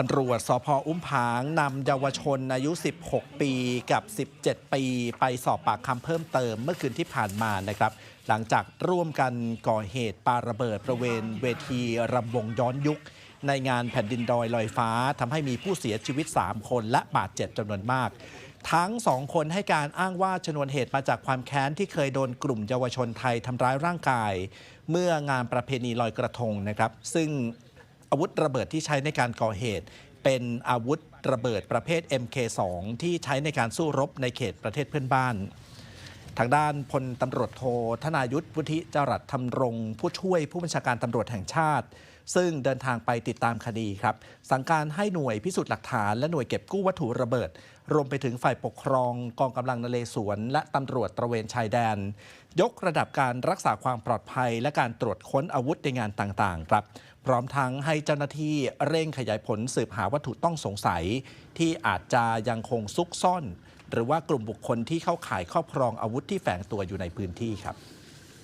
ตำรวจสพอุ้มผางนำเยาวชนอายุ 16 ปีกับ 17 ปี ไปสอบปากคำเพิ่มเติมเมื่อคืนที่ผ่านมานะครับ หลังจากร่วมกันก่อเหตุปาระเบิดบริเวณเวทีรำวงย้อนยุค ในงานแผ่นดินดอยลอยฟ้าทำให้มีผู้เสียชีวิต 3 คนและบาดเจ็บจำนวนมาก ทั้งสองคนให้การอ้างว่าชนวนเหตุมาจากความแค้นที่เคยโดนกลุ่มเยาวชนไทยทำร้ายร่างกาย เมื่องานประเพณีลอยกระทงนะครับ ซึ่ง อาวุธระเบิดที่ใช้ในการก่อเหตุ เป็นอาวุธระเบิดประเภท MK2 ที่ใช้ในการสู้รบในเขตประเทศเพื่อนบ้าน ทางด้านพลตำรวจโทธนายุทธวุฒิจรัสธรรมรงผู้ช่วยผู้บัญชาการตำรวจแห่งชาติ ซึ่งเดินทางไปติดตามคดีครับ สั่งการให้หน่วยพิสูจน์หลักฐานและหน่วยเก็บกู้วัตถุระเบิด รวมไปถึงฝ่ายปกครองกองกำลังนเรศวรและตำรวจตระเวนชายแดน ยกระดับการรักษาความปลอดภัย และการตรวจค้นอาวุธในงานต่างๆ ครับ พร้อมทั้งให้เจ้าหน้าที่เร่งขยายผลสืบหาวัตถุต้องสงสัย ที่อาจจะยังคงซุกซ่อน หรือว่ากลุ่มบุคคลที่เข้าข่ายครอบครองอาวุธที่แฝงตัวอยู่ในพื้นที่ครับ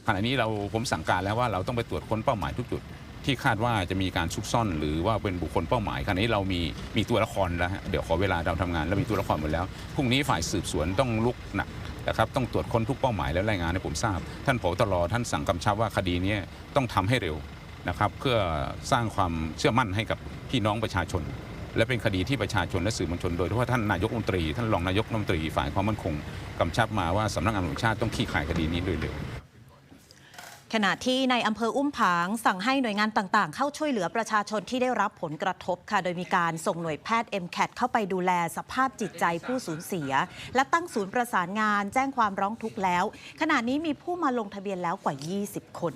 ขณะนี้เราผมสั่งการแล้วว่าเราต้องไปตรวจค้นเป้าหมายทุกจุด ที่คาดว่าจะมีการซุกซ่อน หรือว่าเป็นบุคคลเป้าหมายขณะนี้เรามีมีตัวละครแล้วฮะเดี๋ยวขอเวลาเราทำงานแล้วมีตัวละครหมดแล้วพรุ่งนี้ฝ่ายสืบสวนต้องลุกหนักนะครับต้องตรวจค้นทุกเป้าหมายและรายงานให้ผมทราบ ท่านผอตรท่านสั่งกำชับว่าคดีนี้ต้องทำให้เร็วนะครับเพื่อสร้างความเชื่อมั่นให้กับพี่น้องประชาชน และเป็นคดีที่ประชาชนและสื่อมวลชนโดยเฉพาะท่านนายกรัฐมนตรีท่านรองนายกรัฐมนตรีฝ่ายความมั่นคงกำชับมาว่าสำนักงานตำรวจแห่งชาติต้องขี้ขายคดีนี้โดยเร็ว ขณะที่ในอำเภออุ้มผางสั่งให้หน่วยงานต่างๆ เข้าช่วยเหลือประชาชนที่ได้รับผลกระทบค่ะ โดยมีการส่งหน่วยแพทย์ MCAT เข้าไปดูแลสภาพจิตใจผู้สูญเสีย และตั้งศูนย์ประสานงานแจ้งความร้องทุกข์แล้ว ขณะนี้มีผู้มาลงทะเบียนแล้วกว่า 20 คน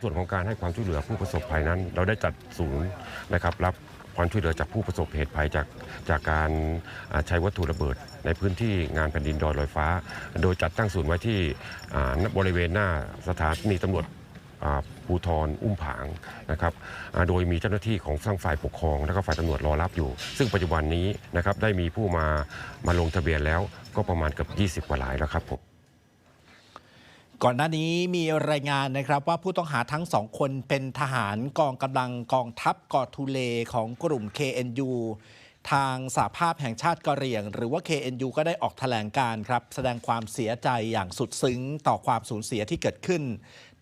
ส่วนของการให้ความช่วยเหลือผู้ประสบภัยนั้น เราได้จัดศูนย์นะครับรับ ความช่วยเหลือจากผู้ประสบเหตุภัยจากจากการใช้วัตถุระเบิด ในพื้นที่งานแผ่นดินดอยลอยฟ้า โดยจัดตั้งศูนย์ไว้ที่บริเวณหน้าสถานีตำรวจภูทรอุ้มผางนะครับโดยมีเจ้าหน้าที่ของทั้งฝ่ายปกครอง และก็ฝ่ายตำรวจรอรับอยู่ ซึ่งปัจจุบันนี้นะครับได้มีผู้มามาลงทะเบียนแล้วก็ประมาณเกือบ 20กว่าหลายแล้วครับผม ก่อนหน้านี้มีรายงานนะครับว่าผู้ต้องหาทั้งสองคนเป็นทหารกองกำลังกองทัพกอทูเลของกลุ่ม KNU ทางสาภาพแห่งชาติกะเหรี่ยง หรือว่า KNU ก็ได้ออกแถลงการครับ แสดงความเสียใจอย่างสุดซึ้ง ต่อความสูญเสียที่เกิดขึ้น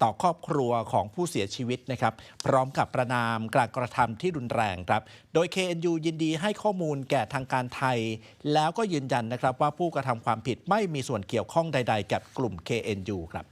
ต่อครอบครัวของผู้เสียชีวิตนะครับ พร้อมกับประนามการกระทำที่รุนแรงครับ โดย KNU ยินดีให้ข้อมูลแก่ทางการไทย แล้วก็ยืนยันนะครับว่าผู้กระทำความผิดไม่มีส่วนเกี่ยวข้องใด ๆ กับกลุ่ม KNU ครับ